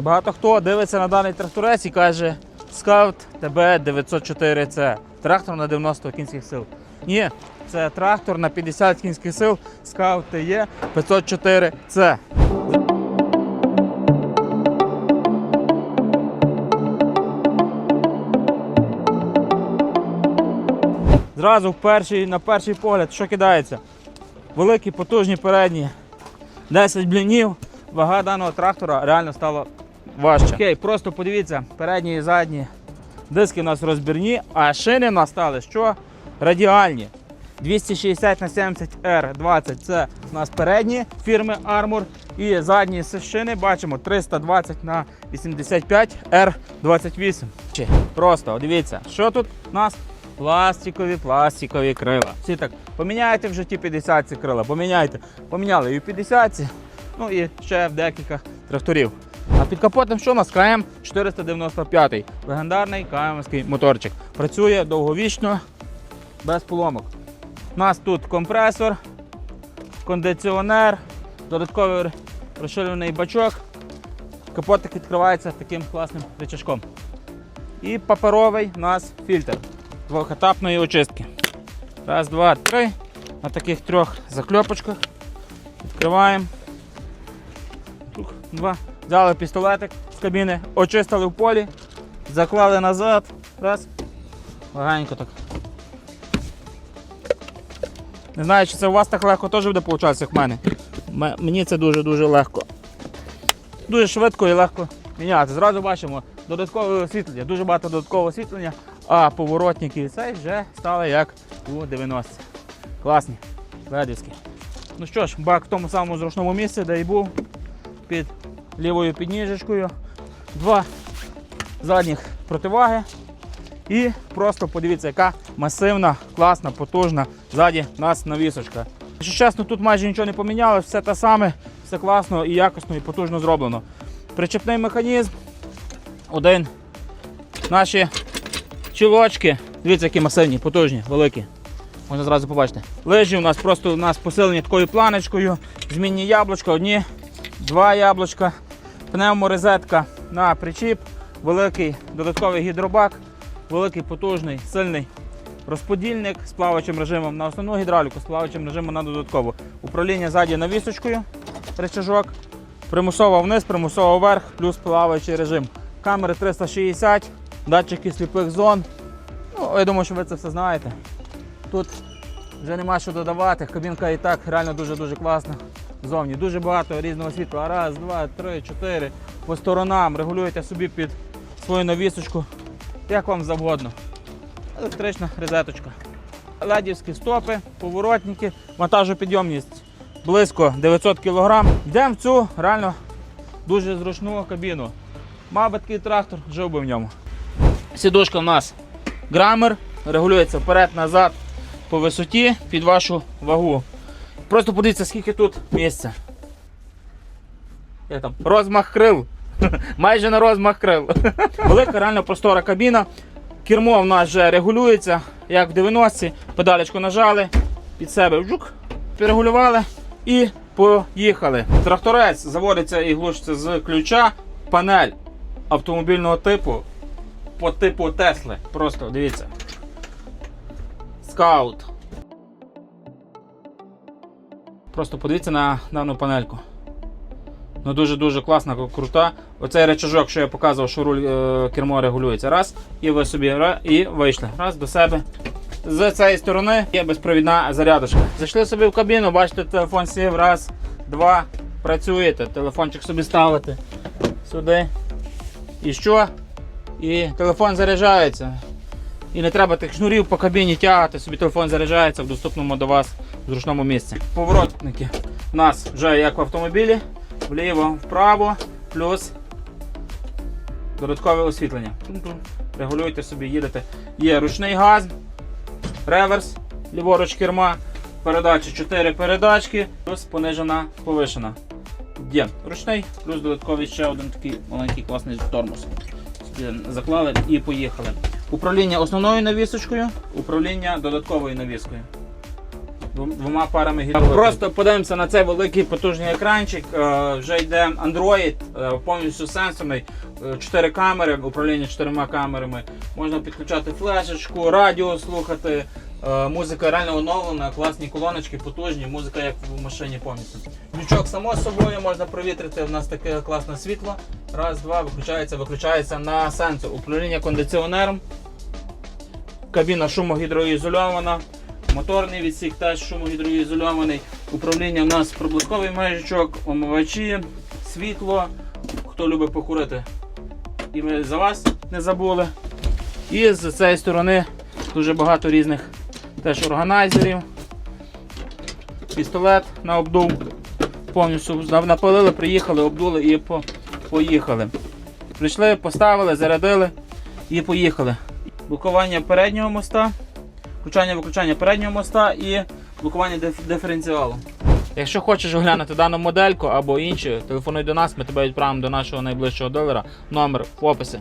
Багато хто дивиться на даний тракторець і каже 904 c Трактор на 90 кінських сил. Ні, це трактор на 50 кінських сил Scout TE 504 c Зразу в перший, на перший погляд, що кидається? Великі, потужні передні 10 блінів. Вага даного трактора реально стала важче. Окей, просто подивіться, передні і задні диски у нас розбірні, а шини в нас стали що? Радіальні. 260 на 70 R20 це у нас передні фірми Armor. І задні шини бачимо 320 на 85 R28. Просто дивіться, що тут у нас пластикові, пластикові крила. Всі так, поміняйте в житті 50 ці крила, поміняйте. Поміняли і в 50 ці, ну і ще в декілька тракторів. А під капотом що у нас КМ 495 легендарний КМський моторчик. Працює довговічно, без поломок. У нас тут компресор, кондиціонер, додатковий розширений бачок. Капотик відкривається таким класним рычажком. І паперовий у нас фільтр двохетапної очистки. Раз, два, три. На таких трьох закльопочках. Відкриваємо. Тух, Два. Взяли пістолетик з кабіни, очистили в полі, заклали назад. Раз. Легенько так. Не знаю, чи це у вас так легко теж буде получатися, як в мене. Мені це дуже-дуже легко. Дуже швидко і легко міняти. Зразу бачимо додаткове освітлення, дуже багато додаткового освітлення, а поворотники цей вже стали як у 90-ті. Класні, ледівські. Ну що ж, бак в тому самому зручному місці, де і був, під лівою підніжечкою. Два задніх противаги. І просто подивіться, яка масивна, класна, потужна ззаді нас навісочка. Якщо чесно, тут майже нічого не помінялося, все те саме, все класно і якісно і потужно зроблено. Причепний механізм, один. Наші чулочки, дивіться, які масивні, потужні, великі. Можна зразу побачити. Лижі у нас просто у нас посилені такою планочкою, змінні яблучка, одні, два яблучка, пневморезетка на причіп, великий додатковий гідробак, великий потужний, сильний розподільник з плаваючим режимом на основну гідравліку, з плаваючим режимом на додаткову. Управління ззаді навісочкою, рычажок, примусово вниз, примусово вверх, плюс плаваючий режим. Камери 360, датчики сліпих зон. Ну, я думаю, що ви це все знаєте. Тут вже нема що додавати. Кабінка і так реально дуже-дуже класна. Зовні дуже багато різного світла. Раз, два, три, чотири. По сторонам регулюєте собі під свою навісочку, як вам завгодно. Електрична розеточка. Ледівські стопи, поворотники, вантажопідйомність близько 900 кг. Йдемо в цю реально дуже зручну кабіну. Мав би такий трактор, жив би в ньому. Сідушка в нас грамер, регулюється вперед-назад по висоті під вашу вагу. Просто подивіться, скільки тут місця. Як там? Розмах крил. Майже на розмах крил. Велика, реально простора кабіна. Кермо в нас вже регулюється, як в 90-ці. Педалечку нажали, під себе вжук, перегулювали і поїхали. Тракторець заводиться і глушиться з ключа. Панель автомобільного типу по типу Тесли. Просто дивіться. Скаут. Просто подивіться на дану панельку. Ну дуже-дуже класна, крута. Оцей речажок, що я показував, що руль е, кермо регулюється. Раз, і ви собі і вийшли. Раз до себе. З цієї сторони є безпровідна зарядочка. Зайшли собі в кабіну, бачите, телефон сів, раз, два, працюєте. Телефончик собі ставите сюди. І що? І телефон заряджається. І не треба тих шнурів по кабіні тягати, собі телефон заряджається в доступному до вас зручному місці. Поворотники у нас вже як в автомобілі, вліво, вправо, плюс додаткове освітлення. Регулюйте собі, їдете. Є ручний газ, реверс, ліворуч керма, передачі 4 передачки, плюс понижена, повишена. Є ручний, плюс додатковий ще один такий маленький класний тормоз. Заклали і поїхали. Управління основною навісочкою, управління додатковою навіскою. Двом- двома парами гідравлики. Просто подивимося на цей великий потужний екранчик. Е, Вже йде Android, е, повністю сенсорний, е, чотири камери, управління чотирма камерами. Можна підключати флешечку, радіо слухати. Музика реально оновлена, класні колоночки, потужні, музика як в машині повністю. Лючок само собою можна провітрити. У нас таке класне світло. Раз, два, виключається, виключається на сенсор. Управління кондиціонером. Кабіна шумогідроізольована. Моторний відсік теж шумогідроізольований. Управління у нас проблисковий маячок, омивачі, світло. Хто любить покурити, і ми за вас не забули. І з цієї сторони дуже багато різних теж органайзерів. Пістолет на обдув. Повністю напалили, приїхали, обдули і по- поїхали. Прийшли, поставили, зарядили і поїхали. Блокування переднього моста, включання виключання переднього моста і блокування диф- диференціалу. Якщо хочеш оглянути дану модельку або інші, телефонуй до нас, ми тебе відправимо до нашого найближчого дилера. Номер в описі.